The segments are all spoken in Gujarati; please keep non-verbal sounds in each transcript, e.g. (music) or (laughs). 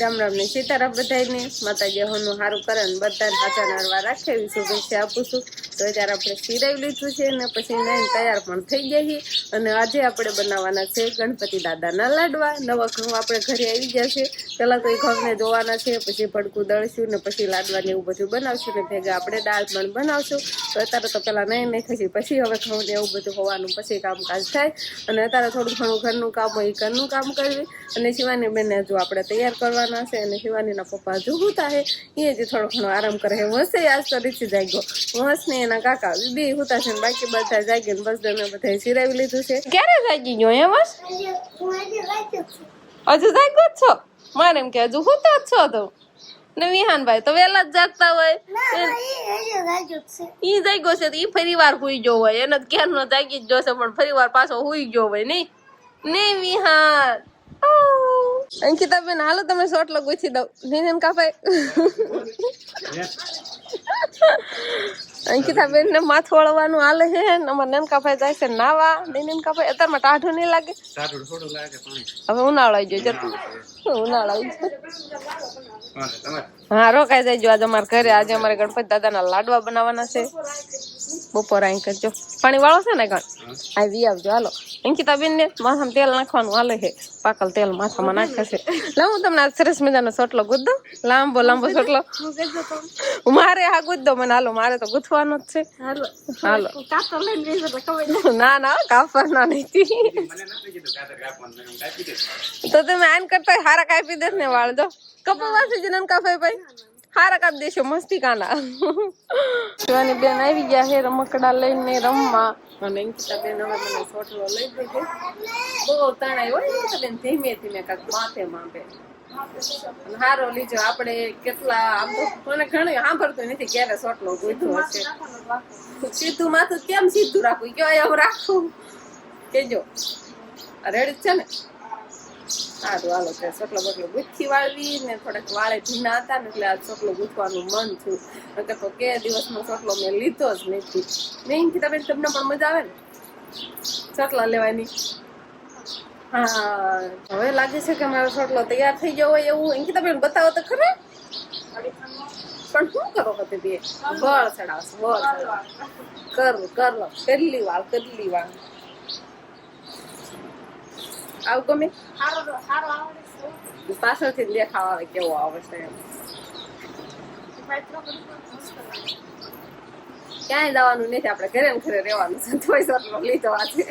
રામ રામ ને સીતારામ બધાને માતાજી હોનું સારું કરે બધાને હાચા નારવા રાખે એવી શુભેચ્છા આપું છું. તો અત્યારે આપણે સિરાવી લીધું છે ને પછી નાઈને તૈયાર પણ થઈ ગયા છે. અને આજે આપણે બનાવવાના છે ગણપતિ દાદાના લાડવા. નવા ઘઉં આપણે ઘરે આવી ગયા છે. પહેલાં તો એ ઘઉંને ધોવાના છે, પછી ભડકું દળશું ને પછી લાડવા ને એવું બધું બનાવશું ને ભેગા આપણે દાળ પણ બનાવશું. તો અત્યારે તો પહેલાં નહીં નાખીશું પછી હવે ઘઉંને એવું બધું હોવાનું પછી કામકાજ થાય. અને અત્યારે થોડું ઘણું ઘરનું કામ હોય એ ઘરનું કામ કરવી. અને શિવાની બેનને હજુ આપણે તૈયાર કરવાના છે અને શિવાનીના પપ્પા હજુ હુતા છે એ જે થોડો ઘણો આરામ કરે વસે આજ તો રીચી જાગ્યો. વસ ને એના કાકા બે હુતા છે બાકી બધા જાગી ને બસ અમે બધા સિરાવી લીધું છે. ક્યારે જાગી ગયો એમ બસ? હજુ જાગ્યો જ છો? મારે એમ કે હજુ હુતા જ છો તો. ને વિહાનભાઈ તો વેલા જ જાગતા હોય. ઈ જાગ્યો છે તો ઈ ફરી વાર હુઈ ગયો હોય. એને ક્યારનો જાગી જ જોશે પણ ફરી વાર પાછો હુઈ ગયો હોય નહીં. નહીં વિહાન અંકિતા બેન હાલો તમે શોર્ટ લો ગોથી દઉં. નીને કાપાય. અંકિતા બેન ને માથું વળવાનું હાલે છે ને અમારે નનકા ભાઈ જાય છે નાવા. નીને કાપાય. અત્યારમાં ટાઢું નહીં લાગે. હવે ઉનાળો આવી ગયો જતું ઉનાળો આવી ગયો. હા, હા રોકાઈ જાય આજે અમારે ઘરે આજે અમારે ગણપતિ દાદાના લાડવા બનાવવાના છે. બપોર અહીં કરજો. પાણી વાળો છે ને ગણ આવી આવજો. હાલો. અંકિતા બેન ને માથામાં તેલ નાખવાનું હાલે છે. પાકલ તેલ માથામાં નાખે છે. લા હું તમને આ સરસ મજાનો સોટલો ગુદ્દો લાંબો લાંબો સોટલો મારે આ ગુદ્દો મને હાલો મારે તો ગુથવાનો જ છે. હાલો. ના ના કાપવાના નથી. કાપી તો તમે આન કરતા હારા કાપી દેસ ને વાળ દો વાસી જ નન કાપે ભાઈ હારા કાપી દેશો, મસ્તી કાના. શિવાની બેન આવી ગયા હે રમકડા લઈને રમવા. અને અંકિતા બેન હવે મને સોટલો લઈ દીધો બહુ તણાઈ હોય બેન ધીમે ધીમે કાંક માથે માંપે હારો લીજો, આપણે કેટલા આમ તો મને ઘણી સાંભળતું નથી ક્યારે સોટલો ગોઠવો હશે સીધું માથું કેમ સીધું રાખવું? કયો એવું રાખવું કેજો રેડ છે ને? સારું હાલો છે ચોકલો બટલો ગુચ્છી વાળવી ને થોડાક વાળે ભીના હતા ને એટલે આ ચોકલો ગુથવાનું મન થયું. નકર તો કે દિવસનો ચોકલો મેં લીધો જ નથી. નહીં કીધા બેન તમને પણ મજા આવે ને? ચોકલા લેવાની. હા, હવે લાગે છે કે મારો ચોટલો તૈયાર થઈ ગયો હોય એવું. અંકિતા બેન બતાવો તો ખરા. પણ શું કરો હતી બે? બળ ચડાવશે, બળ કરું કર કર. લો કરલી વાળ કરલી વાળ. આવું ગમે? પાછળથી જ દેખાવ આવે કેવો આવે છે ક્યાંય જવાનું નથી આપણે ઘરે ઘરે રહેવાનું છે. તોય સોટલો લીધો આ છે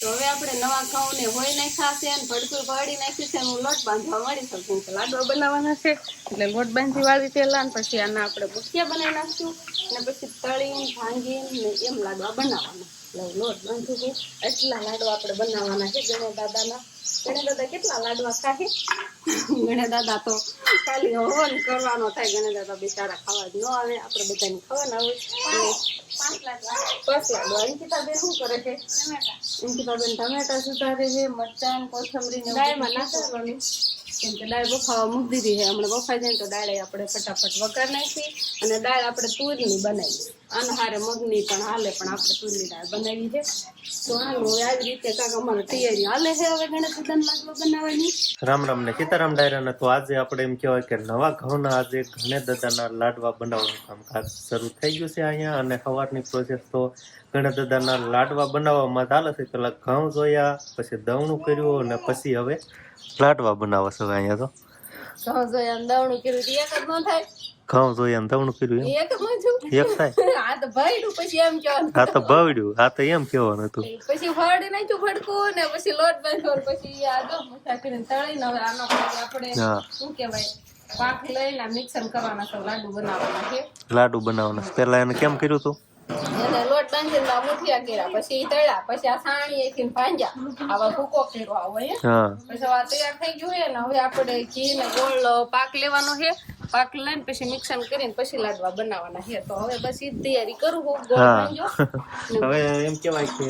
તો હવે આપણે નવા ઘઉં ને હોય નાખ્યા છે અને ભડકું પાડી નાખ્યું છે હું લોટ બાંધવા મળી શકું છે. લાડવા બનાવવાના છે. એટલે લોટ બાંધી વાળી પેલા અને પછી આના આપણે ભૂખિયા બનાવી નાખશું અને પછી તળીને ભાંગીને એમ લાડવા બનાવવાના. એટલે લોટ બાંધું છું એટલા લાડવા આપણે બનાવવાના છે ગણે દાદાના. ગણે દાદા કેટલા લાડવા ખાય? ગણે દાદા તો ખાલી હવન કરવાનો થાય. ગણે દાદા બિચારા ખાવા જ ન આવે. આપણે બધાને ખવાના હોય. પાંચ લાડવા. અંકિતા બેન શું કરે છે? અંકિતા બેન ટમેટા સુધારે છે. મરચાં કોથમરી ને દાળમાં નાખવાની. કેમ કે દાળ બફાવા મૂકી દીધી હમણાં બફાઈ જાય તો દાળ આપણે ફટાફટ વઘાર નાખી અને દાળ આપણે તુરની બનાવી. અનહારે મગની પણ હાલે, પણ આપણે તુરની દાળ બનાવી છે. તો હાલો આવી રીતે કાંક અમારે તૈયારી હાલે છે હવે ગણેશ લાડવા બનાવવાની. રામ રામ ને સીતારામ ડાયરાને તો આજે આપણે એમ કહેવાય કે નવા ઘઉંના આજે ઘણે દાદાના લાડવા બનાવવાનું કામકાજ શરૂ થઈ ગયું છે અહીંયા અને સવારની પ્રોસેસ તો ઘણા દાદાના લાડવા બનાવવામાં ચાલે છે. પેલા ઘઉં જોયા, પછી દવણું કર્યું અને પછી હવે લાડવા બનાવે છે અહીંયા તો ઘઉં જોયા ને કર્યું એક જ ન થાય. ઘઉં જોયા ને કર્યું એક એક થાય? (laughs) આ તો ભયડું પછી એમ કહેવાનું. આ તો ભયડું. આ તો એમ કહેવાનું હતું. પછી ફરડી નાખ્યું ફડકું ને પછી લોટ બાંધ્યો પછી આ મસાલા કરીને તળીને હવે આનો આપણે શું કહેવાય? પાક લઈને મિક્સર કરવાના છે લાડુ બનાવવાના છે. લાડુ બનાવવાના પહેલા એને કેમ કર્યું હતું એને લોટ બાંધીને મુઠિયા કર્યા. પછી તળ્યા. પછી આ સાણી એથી ભાંજ્યા આવા ભૂકો કર્યો આવો હે. પછી આ તૈયાર થઈ ગયું છે ને હવે આપણે ઘી ને ગોળ પાક લેવાનો છે. પાક લઈને પછી મિક્સર કરીને પછી લાડવા બનાવવાના છે. તો હવે બસ ઈ તૈયારી કરું હું ગોળ બાંધ્યો. (laughs) હવે એમ કેવાય કે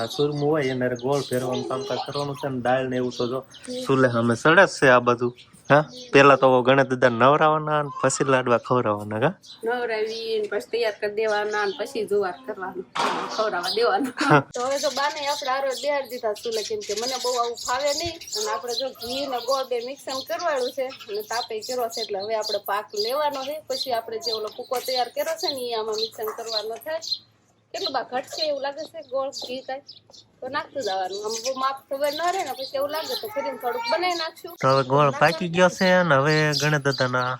આ સુરમું હોય એને ગોળ ફેરવાનું કામકાજ કરવાનું છે ને દાળ ને એવું તો જો. ચૂલે અમે સડે છે આ બધું. હા? પેલા તો ગણેશ દાદા નવરાવાના અને પછી લાડવા ખવડાવવાના કા? નવરાવી પછી તૈયાર કરી દેવાના પછી જોવાર કરવાનું. ખવડાવવા દેવાના. તો હવે તો બાને આપણે આરો બેહાડી દીધા ચૂલે કેમ કે મને બહુ આવું ફાવે નહીં. અને આપણે જો ઘી ને ગોળ બે મિક્સન કરવાનું છે અને તાપે કર્યો છે એટલે હવે આપણે પાક લેવાનો છે. પછી આપણે જે ઓલો કૂકો તૈયાર કર્યો છે ને એ આમાં મિક્સન કરવાનો થાય. કેટલું બા ઘટશે એવું લાગે છે? ગોળ ઘી કાંઈ તો નાખતું જવાનું. આમ બહુ માપ ખબર ન રહે ને પછી એવું લાગે તો ફરીને થોડુંક બનાવી નાખશું. તો હવે ગોળ પાકી ગયો છે અને હવે ગણેશ દાદાના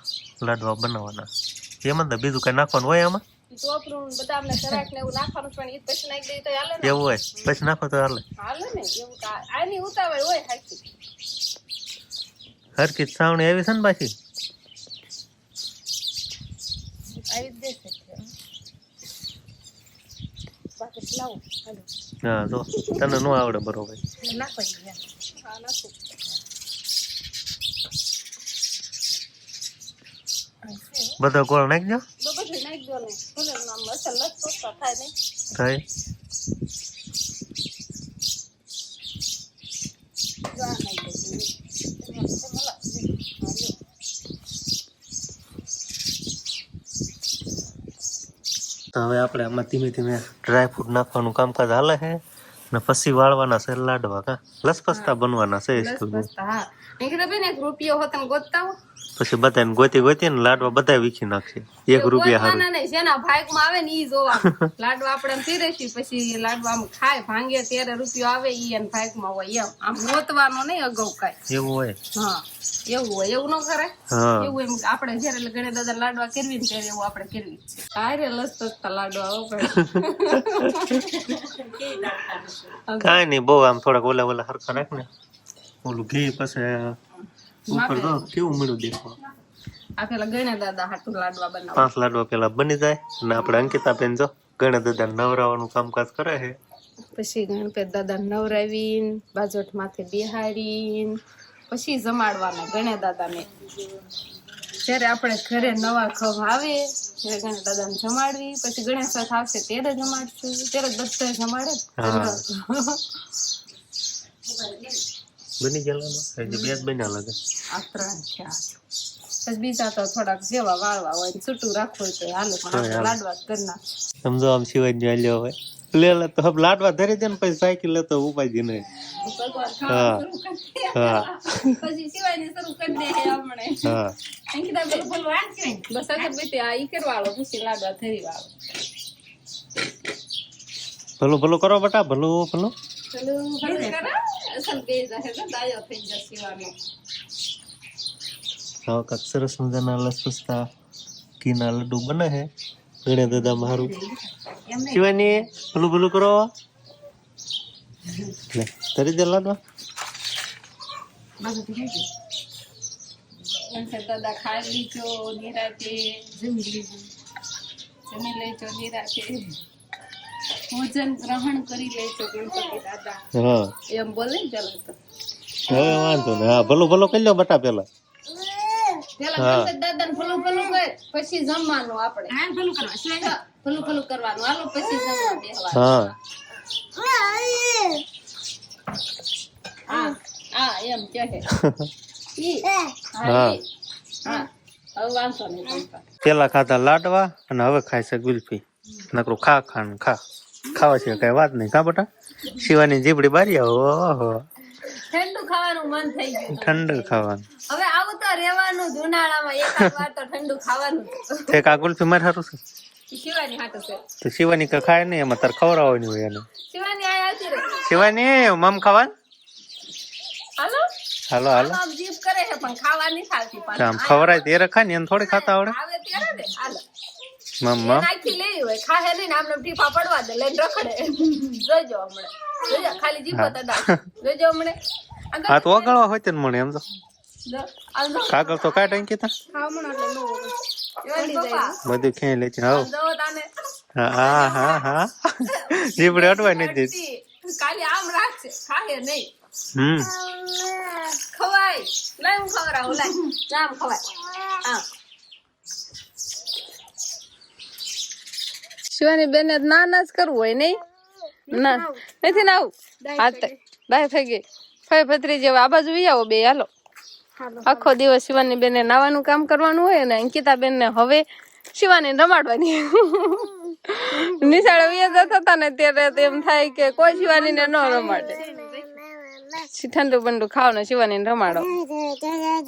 લાડવા બનાવવાના. એમાં તો બીજું કઈ નાખવાનું હોય આમાં? ને એવું હોય. પછી નાખો તો હાલે. હરકી સાવણી આવી છે ને પાછી? આવી જ દેશે બાકી લાવો હાલો હા તો તને ન આવડે બરોબર. બધા ગોળ નાખજો થાય નહીં થાય જો આ નાખી દો તો હવે આપણે આમાં ધીમે ધીમે ડ્રાય ફ્રૂટ નાખવાનું કામકાજ હાલે છે. ને પછી વાળવાના છે લાડવા કા? લસપસતા બનવાના છે સ્કૂલ હા. નીકળે બેન એક રૂપિયો હોત ગોતતા પછી બધાને ગોતી ગોતી ને લાડવા બધા વીખી નાખશે. એક રૂપિયા હારું. જેના નહીં માં આવે ને ઈ જોવા લાડવા આપણે આમ પીરેસી પછી લાડવા આમ ખાય ભાંગે ત્યારે રૂપિયો આવે ઈ એને ભાગમાં હોય એમ. આમ ગોતવાનો નહીં અગાઉ કાંઈ. એવું હોય. હા એવું હોય એવું ન કરે એવું એમ આપણે જયારે ગણે દાદા લાડવા કરવી ને ત્યારે એવું આપણે કરવી. આરે લસપસતા લાડવા આવો કાંઈ નહીં બહુ આમ થોડાક ઓલા ઓલા હરખા રાખ ને ઓલું ઘી પછી ઉપર તો કેવું મળ્યું દાદા પાંચ લાડવા પેલા બની જાય. અને આપણે અંકિતા બેન જો ગણેશ દાદા નવરાવાનું કામકાજ કરે છે. પછી ગણપત દાદા નવરાવીન બાજોટ માથે બિહારીન પછી જમાડવાના ગણે દાદાને. જ્યારે આપણે ઘરે નવા ખવ આવે ત્યારે ગણે દાદાને જમાડવી પછી ગણેશ સાથ આવશે ત્યારે જમાડશું. ત્યારે બધા જમાડે ને. (laughs) બની ગયેલા હજી બે જ બન્યા લાગે. આ ત્રણ બીજા તો થોડાક જેવા વાળવા હોય છૂટું રાખવું હોય તો હાલે પણ લાડવા જ સમજો આમ હાલ્યો હોય લે લે તો હવે લાડવા ધરી દે ને પછી સાયકલ લેતો ઉપાજી નહીં હા. હા. પછી સિવાયને શરૂ કરી દે હે હા. અંકિતા બેન બસ અગરબત્તી આ ઈ કરવાળો પછી લાડવા ધરી વાળો. ભલું ભલું કરો બટા ભલું ભલું. ચલો ભલે કરા. અસલ બે જાહે તો દાયો થઈ જશે શિવાનો હવે કાંઈક સરસ મજાના લસપસતા ઘીના લડ્ડુ બને છે ગણે દાદા મારું. શિવાની, ભલું ભલું કરો. લે, તરી દે લાડવા. દાદા ખાઈ લીધો નિરાતે જમી લીધું જમી લેજો, નિરાતે. ભોજન ગ્રહણ કરી લેજો ગણપતિ દાદા. હા. એમ બોલે ને પેલા તો. હવે વાંધો ને હા ભલો ભલો કરી લો બટા પેલા. પેલા હા. દાદા ને ભલું ભલું કર પછી જમવાનું આપણે. હા ભલું કરવા ભલું ભલું કરવાનું. હાલો પછી જમવા બેસવાનું. હા. હા હા એમ કહે. ઈ હા. હા. ઈ. હા હવે વાંધો નહીં. તમતા પેલા ખાધા લાડવા અને હવે ખાય છે ગુલ્ફી. નકરું ખા ખા ને ખા. ખાવા છે કઈ વાત નહીં. ખા બટા? શિવાની જીબડી બારી ઓહો. ઠંડુ ખાવાનું મન થઈ ગયું ઠંડુ ખાવાનું. હવે આવું તો રહેવાનું જ ઉનાળામાં. એક વાર તો ઠંડુ ખાવાનું છે કા ગુલ્ફી મારે હારું છે? શિવાની હાટું છે. તો શિવાની કા ખાય નહીં. એમાં તાર ખવડાવવાની હોય એને. શિવાની આ આવતી રહે. શિવાની મમ ખાવાન? હાલો? હાલો હાલો. જીભ કરે છે પણ ખાવા નહીં ખાતી. આમ ખવરાય તે રખાય ને એને થોડી ખાતા આવડે. આવે ત્યારે ને. હાલો. મમ. મમ નાખી લેવી હોય ખાહે નહીં ને આમને ટીપા પડવા દે લઈને રખડે. જોજો હમણે. જોજો ખાલી જીભ તડા જોજો હમણે. હા તો ઓગળવા હોય તે મને એમ તો. આમ કાગળ તો કાઢ નો ઓગળે. બધું લે છે. તાને. હા હા હા જીભડે અટવાય નહીં દીધી રાખતી. આમ રાખશે ખાહે નહીં. હમ. ખવાય. લઈ હું ખવડાવું લઈ આમ ખવાય. આમ. શિવાની બેને ના ના જ કરવું હોય નહીં ના નથી ના આવું હા તે બાય થઈ ગઈ ફાઈ ફતરી જેવા આ બાજુ વી આવો બે હાલો આખો દિવસ શિવાની બેનને નાવાનું કામ કરવાનું હોય અને અંકિતા બેનને હવે શિવાની રમાડવાની નિશાળે વ્યા થતા ને ત્યારે એમ થાય કે કોઈ શિવાનીને ન રમાડે ઠંડુ બંડુ ખાવ ને શિવાનીને રમાડો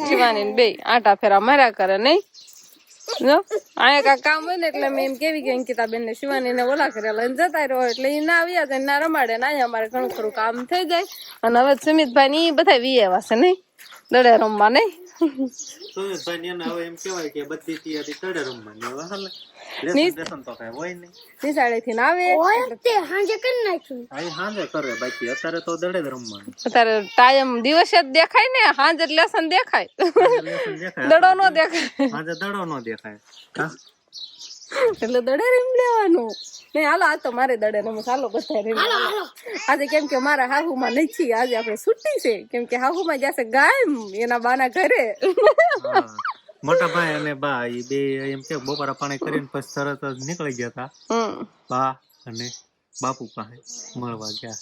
શિવાની બે આટા ફેરા માર્યા કરે નહીં જો અહીંયા કાંઈ કામ હોય ને એટલે મેં એમ કેવી કે અંકિતા બેન ને શિવાની ને ઓલા કરેલા અને જતા રહ્યો એટલે એ ના આવ્યા જાય ના રમાડે ને અહીંયા અમારે ઘણું ખરું કામ થઈ જાય. અને હવે સુમિતભાઈ ની બધા વી એવા છે નહીં? દડે રમવા નહીં? સુમિતભાઈ ને એને હવે એમ કહેવાય કે બધી તૈયારી તળે રમવાની. હવે હાલે. લેસન તો કઈ હોય નહીં. નિશાળે થી આવે. અહીં હાંજે કરે બાકી. અત્યારે તો દડે જ રમવાનું. અત્યારે ટાઈમ દિવસે જ દેખાય ને હાંજ લેસન દેખાય. લેસન દેખાય. દડો નો દેખાય. હાંજે દડો નો દેખાય. હા? એટલે દડે રમ લેવાનું. ને હાલો આ તો મારે દડે રમવું ચાલો બધા રમી આજે કેમ કે મારા હાહુમાં નથી આજે આપણે છુટ્ટી છે. કેમ કે હાહુમાં જશે ગાયમ એના બાના ઘરે. મોટા ભાઈ અને બા એ બે એમ કે બપોરા પાણી કરીને પછી તરત જ નીકળી ગયા હતા બા અને બાપુ પાસે મળવા ગયા.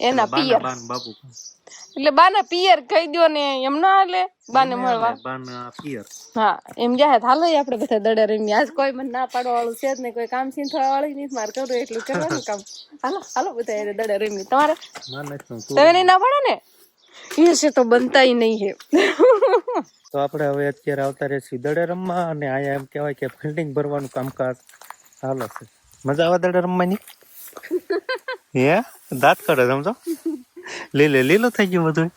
એના પિયર. બાપુ એટલે બાના પિયર કહી દો ને એમ ના હાલે બાને મળવા. બાના પિયર. હા એમ જાહે હાલો આપણે બધા દડે રમી આજ કોઈ મને ના પાડવા વાળું છે જ નહીં કોઈ કામ સીંથવા વાળી નહીં મારે કરું એટલું કરવાનું કામ. હાલો હાલો બધા એને દડે રમી. તમારે તમે નહીં ના પાડો ને? એ છે તો બનતા નહીં હે. તો આપણે હવે અત્યારે આવતા રહીશું દડે રમવા અને આયા એમ કહેવાય કે ફિલ્ડિંગ ભરવાનું કામકાજ. હાલો છે મજા આવે દડે રમવાની? હે? દાંત કાઢે સમજો લીલે લીલું થઈ ગયું બધું.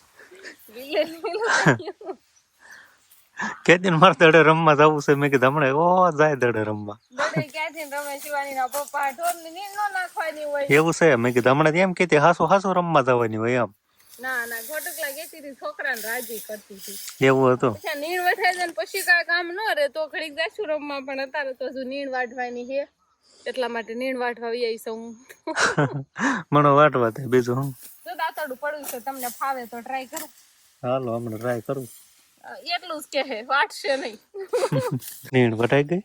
કે દિન મારે દડે રમવા જવું છે? મેં કીધું હમણાં ઓ જાય દડે રમવા. એવું છે? મેં કીધું હમણાં એમ કે હાસુ હાસુ રમવા જવાની હોય એમ. ના ના ઘોટકલા ગેતી હતી છોકરાને રાજી કરતી હતી. એવું હતું? નીણ વઠાઈ જાય ને પછી કાંઈ કામ ન રહે તો ઘડીક જાશું રમવા પણ અત્યારે તો હજુ નીણ વાઢવાની છે. એટલા માટે નીણ વાઢવા આવી હું (laughs) મને વાટવા દે બીજું હું? જો દાંતરડું પડ્યું છે તમને ફાવે તો ટ્રાય કરો. હાલો હમણાં ટ્રાય કરું. એટલું જ કહે વાટશે નહીં. (laughs) નીણ વટાઈ ગઈ?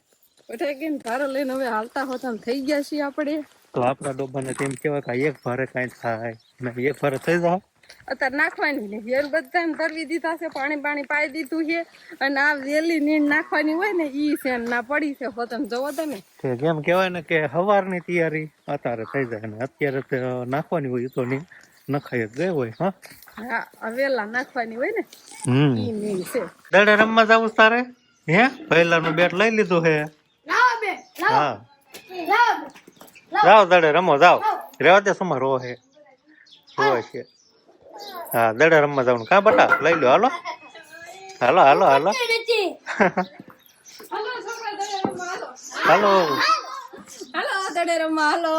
વટાઈ ગઈ ને ભારો લઈને હવે હાલતા હોતા થઈ ગયા છીએ આપણે. તો આપણા ડોબાને તેમ કેવા કે એક ભારે કાંઈ થાય ને એક ભારે થઈ જાય. અત્યારે નાખવાની ને વેલ બધાને તરવી દીધા છે પાણી પાણી પાઈ દીધું છે. અને આ વેલી નીણ નાખવાની હોય ને ઈ છે ના પડી છે પતંગ. જોવો તો ને કે જેમ ને કે સવારની તૈયારી અત્યારે થઈ જાય ને અત્યારે તો નાખવાની હોય તો નહીં નખાય જ ગઈ હોય હા. વેલા નાખવાની હોય ને હમ. ઈ નીણ છે. દડે રમવા જવું તારે? હે? પહેલાનું બેટ લઈ લીધું હે? હા. જાઓ દડે રમો જાઓ. રેવા દે સમા રો હે? રોય છે. હા દડે રમવા જવાનું કા બટા લઈ લો હાલો હાલો હાલો હાલો હાલો હાલો દડે રમવા હાલો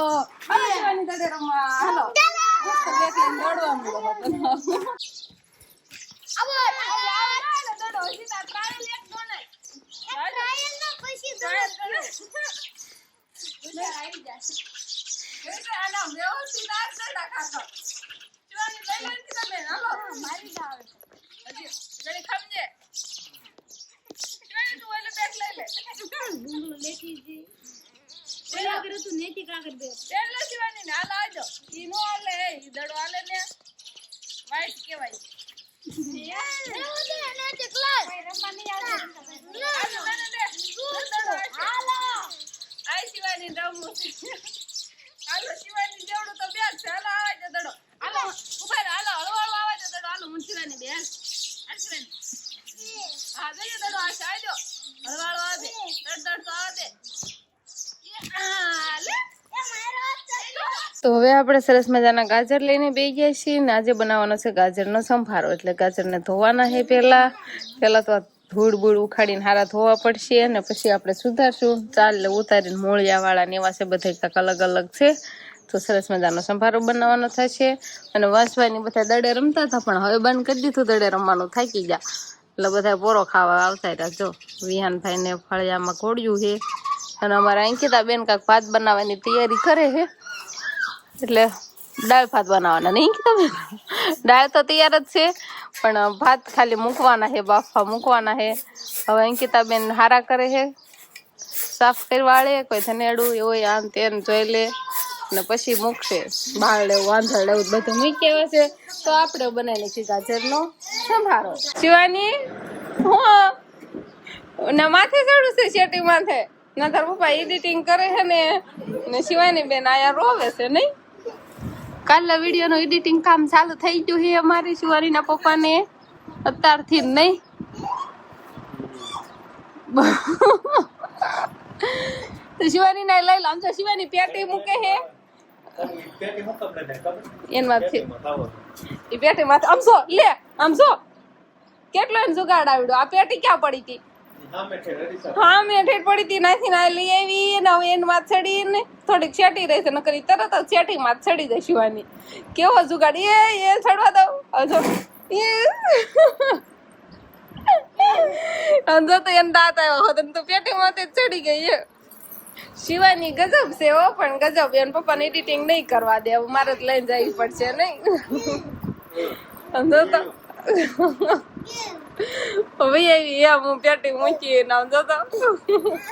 હાલો શિવાની દડે રમવા હાલો મસ્ત બેટ લઈને દોડવા માંડો હતો. આના વ્યવસ્થિત આ દડા ખાતો. શિવાની જેવડું તો બે છે હાલો આવા દે દડો. હાલો હાલો હા આ આવે દડ તો આવે. તો હવે આપણે સરસ મજાના ગાજર લઈને બે ગયા છીએ ને આજે બનાવવાનો છે ગાજરનો સંભારો એટલે ગાજરને ધોવાના છે પહેલા. પહેલા તો આ ધૂળ બૂળ ઉખાડીને હારા ધોવા પડશે અને પછી આપણે સુધારશું. ચાલ ઉતારીને મૂળિયા વાળા ને એવા છે બધા કાંક અલગ અલગ છે. તો સરસ મજાનો સંભારો બનાવવાનો થશે અને વાંસવાની બધા દડે રમતા હતા, પણ હવે બંધ કરી દીધું, દડે રમવાનું થાકી ગયા. એટલે બધા પોરો ખાવા આવતા રહ્યા. જો વિહાનભાઈ ને ફળિયામાં ઘોડ્યું છે. અને અમારા અંકિતા બેન કાંક ભાત બનાવવાની તૈયારી કરે છે. એટલે દાળ ભાત બનાવવાના, નહીં તમે દાળ તો તૈયાર જ છે, પણ ભાત ખાલી મૂકવાના છે બાફા મૂકવાના છે. હવે અંકિતા બેન હારા કરે છે. સાફ કરી વાળે, કોઈ ધનેડું એવું આમ તેમ જોઈ લે. ને પછી મૂકશે. બાળ લેવું વાંધળ લેવું બધું મૂકી આવે છે. તો આપણે બનાવી નાખી ગાજરનો સંભારો. શિવાની હું? ને માથે ચડું છે શેટી માથે. ના તાર પપ્પા એડિટિંગ કરે છે ને. ને શિવાની બેન આયા રોવે છે નહીં? કાલના વિડીયોનું એડિટિંગ કામ ચાલુ થઈ ગયું છે અમારી શિવાનીના પપ્પાને. અત્યારથી જ નહીં. તો શિવાની ને લઈ લો. આમ તો શિવાની પેટી મૂકે છે. એન વાત એ પેટી માથે આમ સો લે, આમ જો. કેટલો એને જુગાડ આવડ્યો. આ પેટી ક્યાં પડી હતી? હા, મેં ઠેઠ પડી હતી. નાથી ના લઈ આવી, ને હવે એની માં ચડી ને થોડીક છેટી રહેશે છે કરી તરત જ છેટી માં ચડી જાય શિવાની કેવો જુગાડ? એ એ ચડવા દઉં. હજો એ. અંજો તો એને દાંત આવ્યો હતો ને તો પેટી માં ચડી ગઈ, એ. શિવાની ગજબ છે ઓ પણ ગજબ. એન પપ્પાને એડિટિંગ નહીં કરવા દે. હવે મારે જ લઈને જવી પડશે, નહીં? સમજો તો? હવે આવી હું પેટી મૂકી નામ જોતો